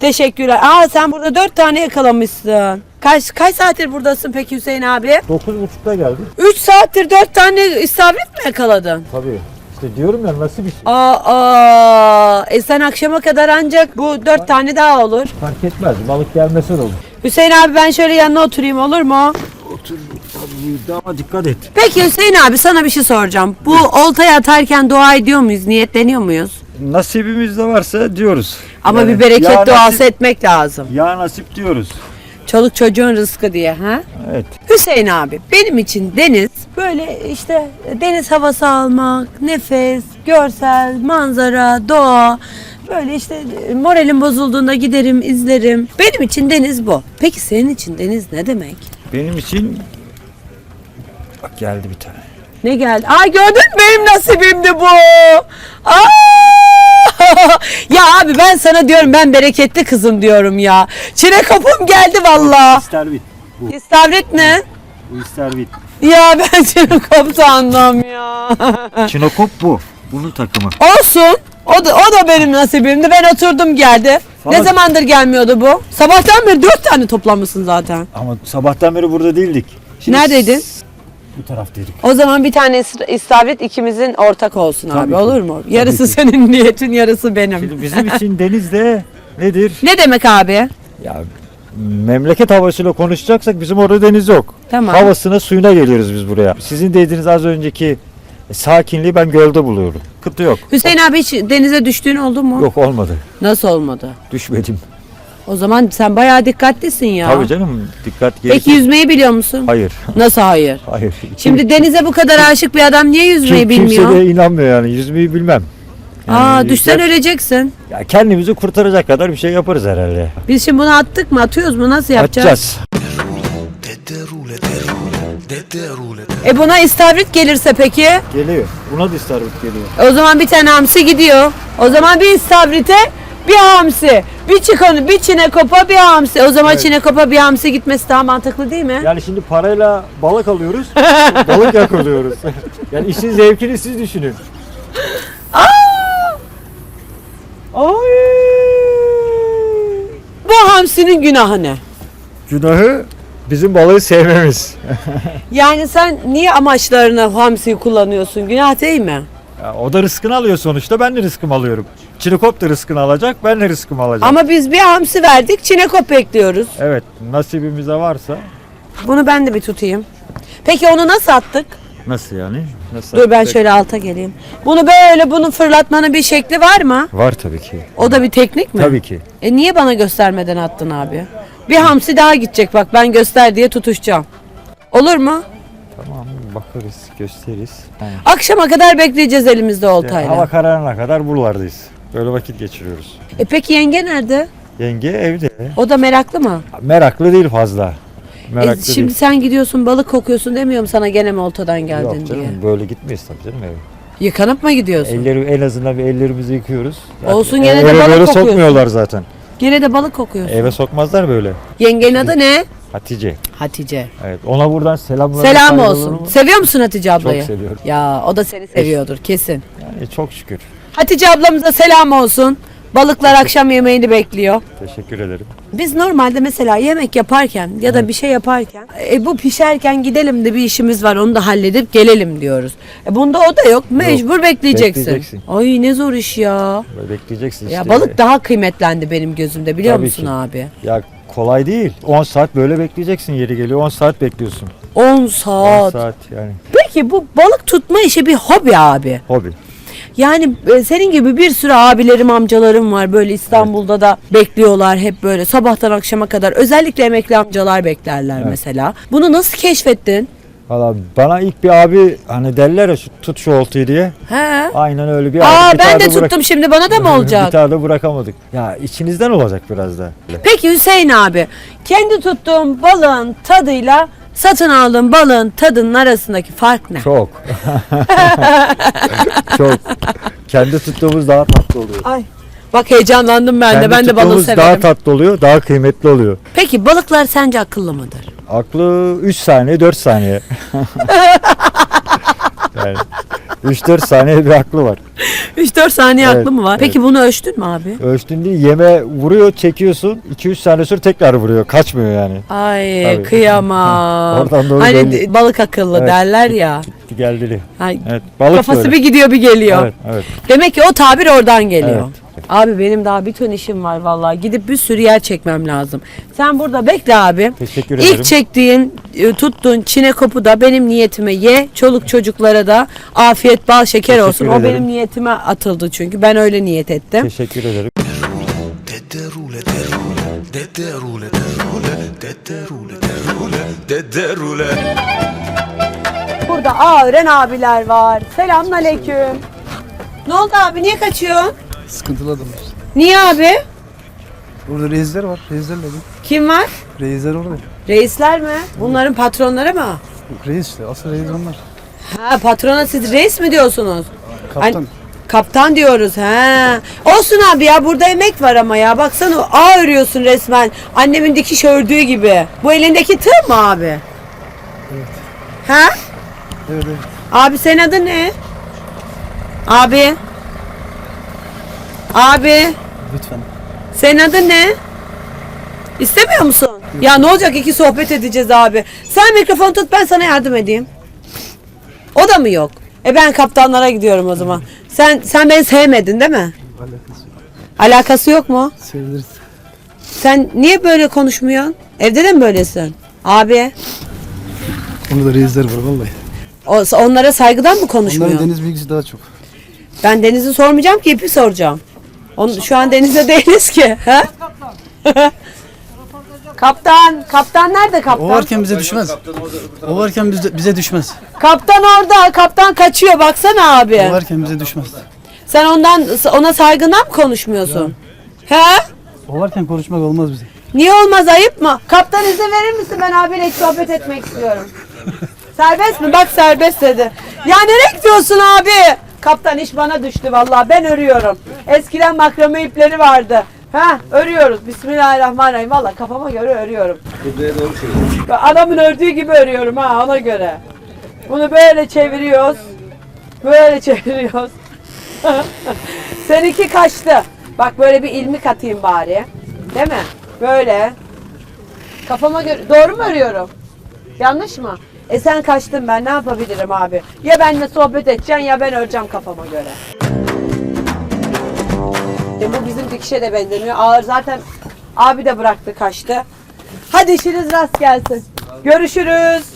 Teşekkürler. Aa sen burada dört tane yakalamışsın. Kaç kaç saattir buradasın peki Hüseyin abi? 9.30'da geldik. 3 saattir dört tane istavrit mi yakaladın? Tabii. İşte diyorum ya nasıl bir şey. Aa, aa, e sen akşama kadar ancak bu dört tane daha olur. Fark etmez. Balık gelmese de olur. Hüseyin abi ben şöyle yanına oturayım olur mu? Otur tabii ama dikkat et. Peki Hüseyin abi sana bir şey soracağım. Bu oltaya atarken dua ediyor muyuz? Niyetleniyor muyuz? Nasibimizde varsa diyoruz. Ama Yani bir bereket ya duası nasip- etmek lazım. Ya nasip diyoruz. Çoluk çocuğun rızkı diye ha? Evet. Hüseyin abi benim için deniz böyle işte deniz havası almak, nefes, görsel, manzara, doğa böyle işte moralim bozulduğunda giderim izlerim. Benim için deniz bu. Peki senin için deniz ne demek? Benim için bak geldi bir tane. Ne geldi? Aa gördün mü? benim nasibimdi bu. Aa! ya abi ben sana diyorum ben bereketli kızım diyorum ya. Çile kapım geldi valla. İstervit. Bu. İstavrit ne? Bu istervit. Ya ben çile kop sandım ya. Çinokop bu. Bunun takımı. Olsun. O da, o da benim nasibimdi. Ben oturdum geldi. Ne Sana- zamandır gelmiyordu bu? Sabahtan beri dört tane toplamışsın zaten. Ama sabahtan beri burada değildik. Neredeydin? Bu taraftaydık. O zaman bir tane is- istavrit ikimizin ortak olsun Tabii abi ki. olur mu? Tabii Yarısı ki. senin niyetin yarısı benim. Şimdi bizim için deniz de nedir? Ne demek abi? Ya memleket havasıyla konuşacaksak bizim orada deniz yok. Tamam. Havasına suyuna geliyoruz biz buraya. Sizin dediğiniz az önceki sakinliği ben gölde buluyorum. Kıtı yok. Hüseyin abi hiç denize düştüğün oldu mu? Yok olmadı. Nasıl olmadı? Düşmedim. O zaman sen bayağı dikkatlisin ya. Tabii canım dikkat Peki gerekir. yüzmeyi biliyor musun? Hayır. Nasıl hayır? Hayır. Şimdi denize bu kadar aşık bir adam niye yüzmeyi Kim, kimse bilmiyor? de inanmıyor yani. Yüzmeyi bilmem. Yani Aa düşsen ger- öleceksin. Ya kendimizi kurtaracak kadar bir şey yaparız herhalde. Biz şimdi bunu attık mı atıyoruz mu nasıl yapacağız? Atacağız. E buna istavrit gelirse peki? Geliyor. Buna da istavrit geliyor. O zaman bir tane hamsi gidiyor. O zaman bir istavrite bir hamsi. Bir çikonu, bir çinekopa bir hamsi. O zaman Evet. çinekopa bir hamsi gitmesi daha mantıklı değil mi? Yani şimdi parayla balık alıyoruz, balık yakalıyoruz. yani işin zevkini siz düşünün. Ay! Bu hamsinin günahı ne? Günahı bizim balığı sevmemiz. Yani sen niye amaçlarına hamsiyi kullanıyorsun? Günah değil mi? Ya o da rızkını alıyor sonuçta, ben de rızkımı alıyorum. Çilikop da rızkını alacak, ben de rızkımı alacağım. Ama biz bir hamsi verdik, çinekop bekliyoruz. Evet, nasibimize varsa. Bunu ben de bir tutayım. Peki onu nasıl attık? Nasıl yani? Nasıl Dur ben şöyle alta geleyim. Bunu böyle bunu fırlatmanın bir şekli var mı? Var tabii ki. O da bir teknik mi? Tabii ki. E niye bana göstermeden attın abi? Bir hamsi daha gidecek bak ben göster diye tutuşacağım. Olur mu? Tamam, bakarız, gösteririz. Akşama kadar bekleyeceğiz elimizde Hava oltayla. kararına kadar buralardayız. Böyle vakit geçiriyoruz. E peki yenge nerede? Yenge evde. O da meraklı mı? Meraklı değil fazla. E, Meraklı şimdi değil. sen gidiyorsun balık kokuyorsun demiyorum sana gene mi oltadan geldin Yok diye. canım böyle gitmeyiz tabii canım eve. Yıkanıp mı gidiyorsun? Elleri en azından bir ellerimizi yıkıyoruz. Olsun, gene de balık böyle kokuyorsun. sokmuyorlar zaten. Gene de balık kokuyorsun. Eve sokmazlar böyle. Yengenin adı ne? Hatice. Hatice. Evet. Ona buradan selamlar. Selam olsun. Seviyor musun Hatice ablayı? seviyorum. Ya o da seni seviyordur kesin. Yani çok şükür. Hatice ablamıza selam olsun. Balıklar akşam yemeğini bekliyor. Teşekkür ederim. Biz normalde mesela yemek yaparken ya da bir şey yaparken e, bu pişerken gidelim de bir işimiz var onu da halledip gelelim diyoruz. E, bunda o da yok. Mecbur bekleyeceksin. bekleyeceksin. Ay ne zor iş ya. Bekleyeceksin işte. Ya balık daha kıymetlendi benim gözümde biliyor Tabii musun ki. abi? Ya kolay değil. 10 saat böyle bekleyeceksin yeri geliyor. 10 saat bekliyorsun. 10 10 saat. saat yani. Peki bu balık tutma işi bir hobi abi. Hobi. Yani e, senin gibi bir sürü abilerim, amcalarım var böyle İstanbul'da da bekliyorlar hep böyle sabahtan akşama kadar. Özellikle emekli amcalar beklerler mesela. Bunu nasıl keşfettin? Valla bana ilk bir abi hani derler ya şu, tut şu oltayı diye. He? Aynen öyle bir Aa abi. bir ben tane de bırak- tuttum şimdi bana da mı bir olacak? tane de bırakamadık. Ya içinizden olacak biraz da. Peki Hüseyin abi kendi tuttuğum balığın tadıyla satın aldığım balığın tadının arasındaki fark ne? Çok. Çok. Kendi tuttuğumuz daha tatlı oluyor. Ay bak heyecanlandım ben de Kendi ben de balığı severim. daha tatlı oluyor, daha kıymetli oluyor. Peki balıklar sence akıllı mıdır? Aklı 3 saniye, 4 saniye. Yani 3-4 saniye bir aklı var. 3-4 saniye Evet, aklı mı var? evet. Peki bunu ölçtün mü abi? Ölçtün değil yeme vuruyor çekiyorsun 2-3 saniye sonra tekrar vuruyor kaçmıyor yani. Ay Tabii. kıyamam. Oradan doğru hani belli. balık akıllı Evet. derler ya. Gitti geldi. Ay, Evet balık kafası böyle. bir gidiyor bir geliyor. Evet evet. Demek ki o tabir oradan geliyor. Evet. Abi benim daha bir ton işim var vallahi. Gidip bir sürü yer çekmem lazım. Sen burada bekle abi. Teşekkür İlk ederim. çektiğin, e, tuttuğun çinekopu da benim niyetime ye. Çoluk çocuklara da afiyet bal şeker Teşekkür olsun. O ederim. benim niyetime atıldı çünkü. Ben öyle niyet ettim. Teşekkür ederim. Deterule, derule, deterule, derule, deterule, derule, deterule. Burada Ağıren abiler var. Selamünaleyküm. Ne oldu abi? Niye kaçıyorsun? Sıkıntılı adamlar. Niye abi? Burada reisler var. Reisler dedim. Kim var? Reisler orada. Reisler mi? Bunların patronları mı? Reis işte. Asıl reis onlar. Ha patrona siz reis mi diyorsunuz? Kaptan. An- kaptan diyoruz ha. Olsun abi ya burada emek var ama ya. Baksana ağ örüyorsun resmen. Annemin dikiş ördüğü gibi. Bu elindeki tığ mı abi? Evet. Ha? Evet evet. Abi senin adın ne? Abi. Abi. Lütfen. Senin adın ne? İstemiyor musun? Ya ne olacak iki sohbet edeceğiz abi. Sen mikrofon tut ben sana yardım edeyim. O da mı yok? E ben kaptanlara gidiyorum o zaman. Sen sen beni sevmedin değil mi? Alakası yok. Alakası yok mu? Seviliriz. Sen niye böyle konuşmuyorsun? Evde de mi böylesin? Abi Burada reisler var vallahi. o, onlara saygıdan mı Onların konuşmuyorsun? deniz bilgisi daha çok. Ben Deniz'i sormayacağım ki ipi soracağım. Onu, şu an Deniz'de değiliz ki. Ha? kaptan, kaptan nerede kaptan? O varken bize düşmez. O varken bize, bize düşmez. Kaptan orada, kaptan kaçıyor baksana abi. O varken bize düşmez. Sen ondan ona saygından mı konuşmuyorsun? He? O varken konuşmak olmaz bize. Niye olmaz ayıp mı? Kaptan izin verir misin? Ben abiyle sohbet etmek istiyorum. serbest mi? Bak serbest dedi. Ya nereye gidiyorsun abi? Kaptan iş bana düştü vallahi ben örüyorum. Eskiden makrame ipleri vardı. Ha örüyoruz. Bismillahirrahmanirrahim. Valla kafama göre örüyorum. Adamın ördüğü gibi örüyorum ha ona göre. Bunu böyle çeviriyoruz. Böyle çeviriyoruz. Seninki kaçtı. Bak böyle bir ilmik atayım bari. Değil mi? Böyle. Kafama göre. Doğru mu örüyorum? Yanlış mı? E sen kaçtın ben ne yapabilirim abi? Ya benimle sohbet edeceksin ya ben öreceğim kafama göre. E bu bizim dikişe de benzemiyor. Ağır zaten abi de bıraktı kaçtı. Hadi işiniz rast gelsin. Görüşürüz.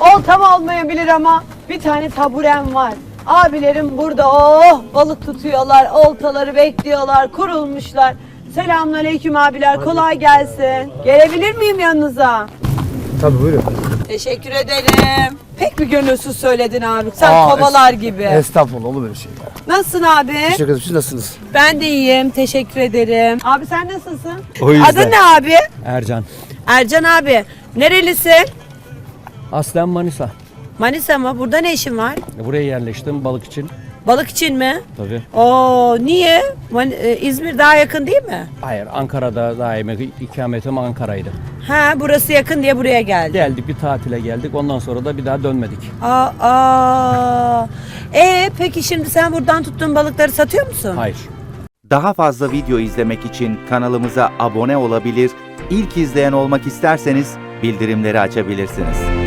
Oltam olmayabilir ama bir tane taburem var. Abilerim burada oh balık tutuyorlar, oltaları bekliyorlar, kurulmuşlar. Selamünaleyküm abiler, kolay gelsin. Gelebilir miyim yanınıza? Tabii buyurun. Teşekkür ederim. Pek bir gönülsüz söyledin abi. Sen Aa, kovalar gibi. Estağfurullah olur böyle şey. ya. Nasılsın abi? Teşekkür ederim. Siz nasılsınız? Ben de iyiyim. Teşekkür ederim. Abi sen nasılsın? O yüzden. Adın ne abi? Ercan. Ercan abi. Nerelisin? Aslen Manisa. Manisa mı? Burada ne işin var? Buraya yerleştim balık için. Balık için mi? Tabii. Oo niye? Man- e, İzmir daha yakın değil mi? Hayır Ankara'da daima ikametim Ankara'ydı. Ha burası yakın diye buraya geldi. Geldik bir tatile geldik ondan sonra da bir daha dönmedik. Aa, aa. E peki şimdi sen buradan tuttuğun balıkları satıyor musun? Hayır. Daha fazla video izlemek için kanalımıza abone olabilir, ilk izleyen olmak isterseniz bildirimleri açabilirsiniz.